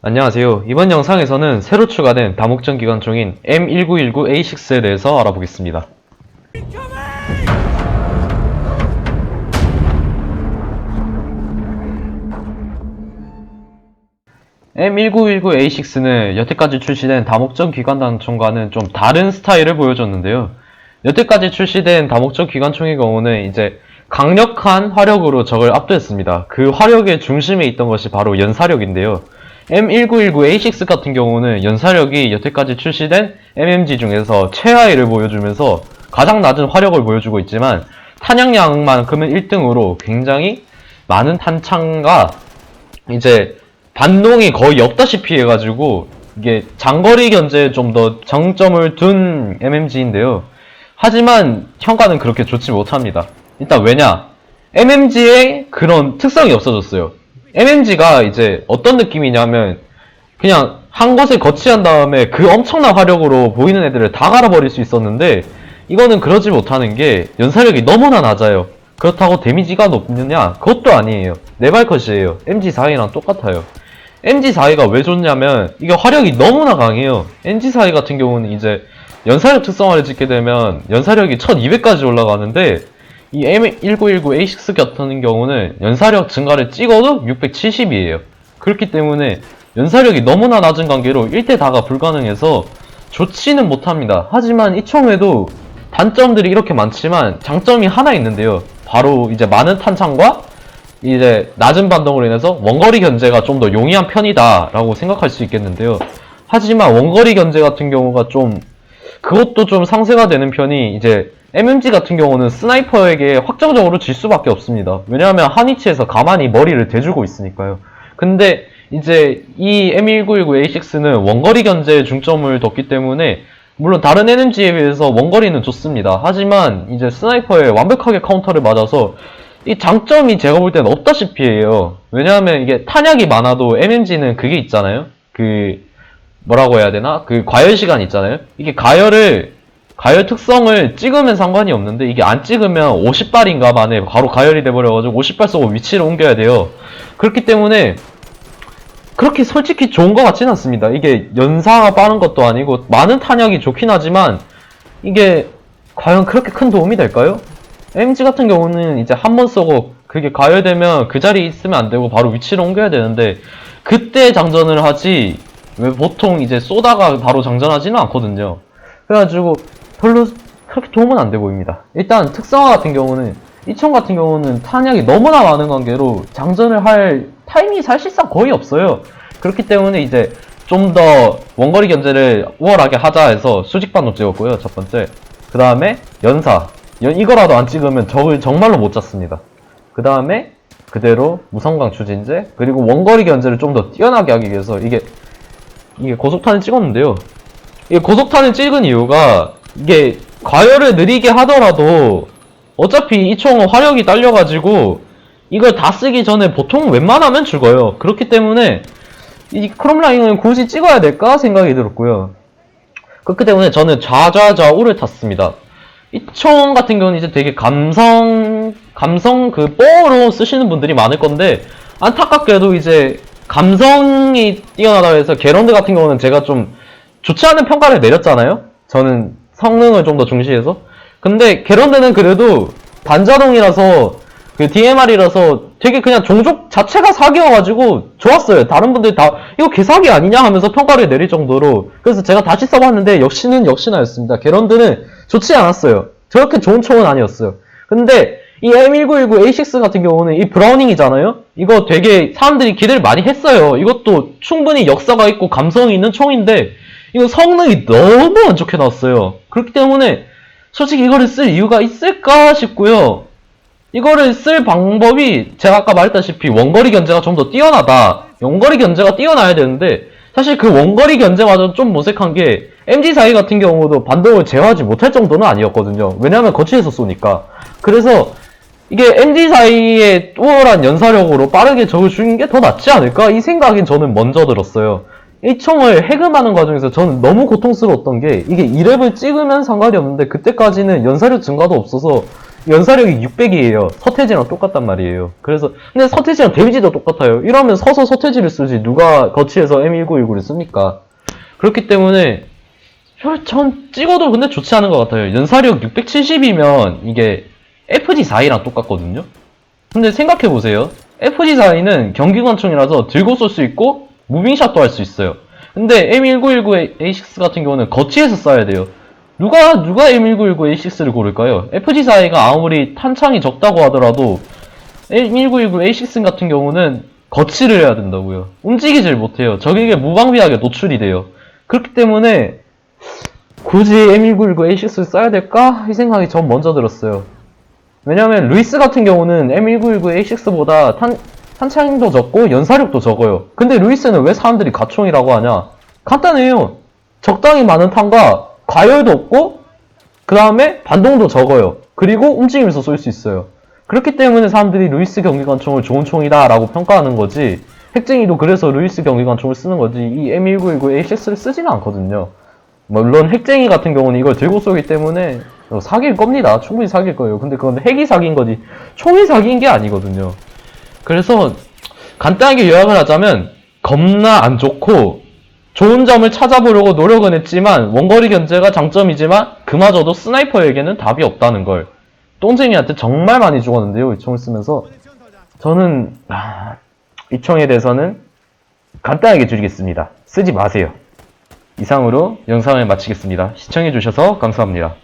안녕하세요. 이번 영상에서는 새로 추가된 다목적 기관총인 M1919A6에 대해서 알아보겠습니다. M1919A6는 여태까지 출시된 다목적 기관단총과는 좀 다른 스타일을 보여줬는데요. 여태까지 출시된 다목적 기관총의 경우는 이제 강력한 화력으로 적을 압도했습니다. 그 화력의 중심에 있던 것이 바로 연사력인데요. M1919A6 같은 경우는 연사력이 여태까지 출시된 MMG 중에서 최하위를 보여주면서 가장 낮은 화력을 보여주고 있지만 탄약량만큼은 1등으로 굉장히 많은 탄창과 이제 반동이 거의 없다시피 해가지고 이게 장거리 견제에 좀더 정점을 둔 MMG인데요. 하지만 평가는 그렇게 좋지 못합니다. 일단 왜냐? MMG의 그런 특성이 없어졌어요. MMG가 이제 어떤 느낌이냐면 그냥 한 곳에 거치한 다음에 그 엄청난 화력으로 보이는 애들을 다 갈아버릴 수 있었는데 이거는 그러지 못하는 게 연사력이 너무나 낮아요. 그렇다고 데미지가 높느냐? 그것도 아니에요. 네발컷이에요. MG4A랑 똑같아요. MG4A가 왜 좋냐면 이게 화력이 너무나 강해요. MG4A 같은 경우는 이제 연사력 특성화를 짓게 되면 연사력이 1200까지 올라가는데 이 M1919A6 같은 경우는 연사력 증가를 찍어도 670이에요. 그렇기 때문에 연사력이 너무나 낮은 관계로 1대 다가 불가능해서 좋지는 못합니다. 하지만 이 총에도 단점들이 이렇게 많지만 장점이 하나 있는데요. 바로 이제 많은 탄창과 이제 낮은 반동으로 인해서 원거리 견제가 좀 더 용이한 편이다라고 생각할 수 있겠는데요. 하지만 원거리 견제 같은 경우가 좀 그것도 좀 상쇄가 되는 편이 이제 MMG 같은 경우는 스나이퍼에게 확정적으로 질 수밖에 없습니다. 왜냐하면 한 위치에서 가만히 머리를 대주고 있으니까요. 근데 이제 이 M1919A6는 원거리 견제에 중점을 뒀기 때문에 물론 다른 NMG에 비해서 원거리는 좋습니다. 하지만 이제 스나이퍼에 완벽하게 카운터를 맞아서 이 장점이 제가 볼 때는 없다시피 해요. 왜냐하면 이게 탄약이 많아도 MMG는 그게 있잖아요. 그 뭐라고 해야 되나? 그 과열 시간 있잖아요. 이게 가열을 가열 특성을 찍으면 상관이 없는데 이게 안 찍으면 50발인가 만에 바로 가열이 돼버려가지고 50발 쏘고 위치를 옮겨야 돼요. 그렇기 때문에 그렇게 솔직히 좋은 것 같지는 않습니다. 이게 연사가 빠른 것도 아니고 많은 탄약이 좋긴 하지만 이게 과연 그렇게 큰 도움이 될까요? MG 같은 경우는 이제 한 번 쏘고 그게 가열되면 그 자리에 있으면 안 되고 바로 위치를 옮겨야 되는데 그때 장전을 하지 왜 보통 이제 쏘다가 바로 장전하지는 않거든요. 그래가지고 별로 그렇게 도움은 안 돼 보입니다. 일단 특성화 같은 경우는 이총 같은 경우는 탄약이 너무나 많은 관계로 장전을 할 타이밍이 사실상 거의 없어요. 그렇기 때문에 이제 좀 더 원거리 견제를 우월하게 하자 해서 수직 반동 찍었고요. 첫 번째. 그 다음에 연사. 연, 이거라도 안 찍으면 적을 정말로 못 잡습니다. 그 다음에 그대로 무성강 추진제 그리고 원거리 견제를 좀 더 뛰어나게 하기 위해서 이게 이게 고속탄을 찍었는데요. 이게 고속탄을 찍은 이유가 이게 과열을 느리게 하더라도 어차피 이 총은 화력이 딸려가지고 이걸 다 쓰기 전에 보통 웬만하면 죽어요. 그렇기 때문에 이 크롬라인을 굳이 찍어야 될까 생각이 들었고요. 그렇기 때문에 저는 좌좌좌우를 탔습니다. 이 총 같은 경우는 이제 되게 감성, 감성 그 뽀로 쓰시는 분들이 많을 건데, 안타깝게도 이제 감성이 뛰어나다 해서 게런드 같은 경우는 제가 좀 좋지 않은 평가를 내렸잖아요? 저는 성능을 좀 더 중시해서. 근데 게런드는 그래도 반자동이라서 그 DMR이라서 되게 그냥 종족 자체가 사기여가지고 좋았어요. 다른 분들 다 이거 개사기 아니냐 하면서 평가를 내릴 정도로 그래서 제가 다시 써봤는데 역시는 역시나였습니다. 게런드는 좋지 않았어요. 저렇게 좋은 총은 아니었어요. 근데 이 M1919A6 같은 경우는 이 브라우닝이잖아요? 이거 되게 사람들이 기대를 많이 했어요. 이것도 충분히 역사가 있고 감성이 있는 총인데 이거 성능이 너무 안 좋게 나왔어요. 그렇기 때문에 솔직히 이거를 쓸 이유가 있을까 싶고요. 이거를 쓸 방법이 제가 아까 말했다시피 원거리 견제가 좀 더 뛰어나다. 원거리 견제가 뛰어나야 되는데 사실 그 원거리 견제마저 좀 모색한 게 MG4A 같은 경우도 반동을 제어하지 못할 정도는 아니었거든요. 왜냐하면 거치해서 쏘니까. 그래서 이게 MG4A의 우월한 연사력으로 빠르게 적을 죽이는 게더 낫지 않을까? 이 생각이 저는 먼저 들었어요. 이 총을 해금하는 과정에서 저는 너무 고통스러웠던 게 이게 2렙을 찍으면 상관이 없는데 그때까지는 연사력 증가도 없어서 연사력이 600이에요. 서태지랑 똑같단 말이에요. 그래서 근데 서태지랑 데미지도 똑같아요. 이러면 서서 서태지를 쓰지 누가 거치해서 M1919를 씁니까? 그렇기 때문에 저- 전 찍어도 근데 좋지 않은 것 같아요. 연사력 670이면 이게 FG4이랑 똑같거든요. 근데 생각해보세요. FG4는 경기관총이라서 들고 쏠 수 있고 무빙샷도 할 수 있어요. 근데 M1919 A6 같은 경우는 거치해서 쏴야 돼요. 누가 누가 M1919 A6를 고를까요? FG4가 아무리 탄창이 적다고 하더라도 M1919 A6 같은 경우는 거치를 해야 된다고요. 움직이질 못해요. 적에게 무방비하게 노출이 돼요. 그렇기 때문에 굳이 M1919 A6를 써야 될까? 이 생각이 전 먼저 들었어요. 왜냐면 루이스 같은 경우는 M1919 A6보다 탄, 탄창도 적고 연사력도 적어요. 근데 루이스는 왜 사람들이 가총이라고 하냐? 간단해요. 적당히 많은 탄과 과열도 없고 그 다음에 반동도 적어요. 그리고 움직이면서 쏠 수 있어요. 그렇기 때문에 사람들이 루이스 경기관총을 좋은 총이다 라고 평가하는 거지. 핵쟁이도 그래서 루이스 경기관총을 쓰는 거지. 이 M1919 A6를 쓰지는 않거든요. 물론 핵쟁이 같은 경우는 이걸 들고 쏘기 때문에 어, 사귈 겁니다. 충분히 사귈 거예요. 근데 그건 핵이 사귄 거지 총이 사귄 게 아니거든요. 그래서 간단하게 요약을 하자면 겁나 안 좋고 좋은 점을 찾아보려고 노력은 했지만 원거리 견제가 장점이지만 그마저도 스나이퍼에게는 답이 없다는 걸 똥쟁이한테 정말 많이 죽었는데요. 이 총을 쓰면서 저는 아, 이 총에 대해서는 간단하게 줄이겠습니다. 쓰지 마세요. 이상으로 영상을 마치겠습니다. 시청해주셔서 감사합니다.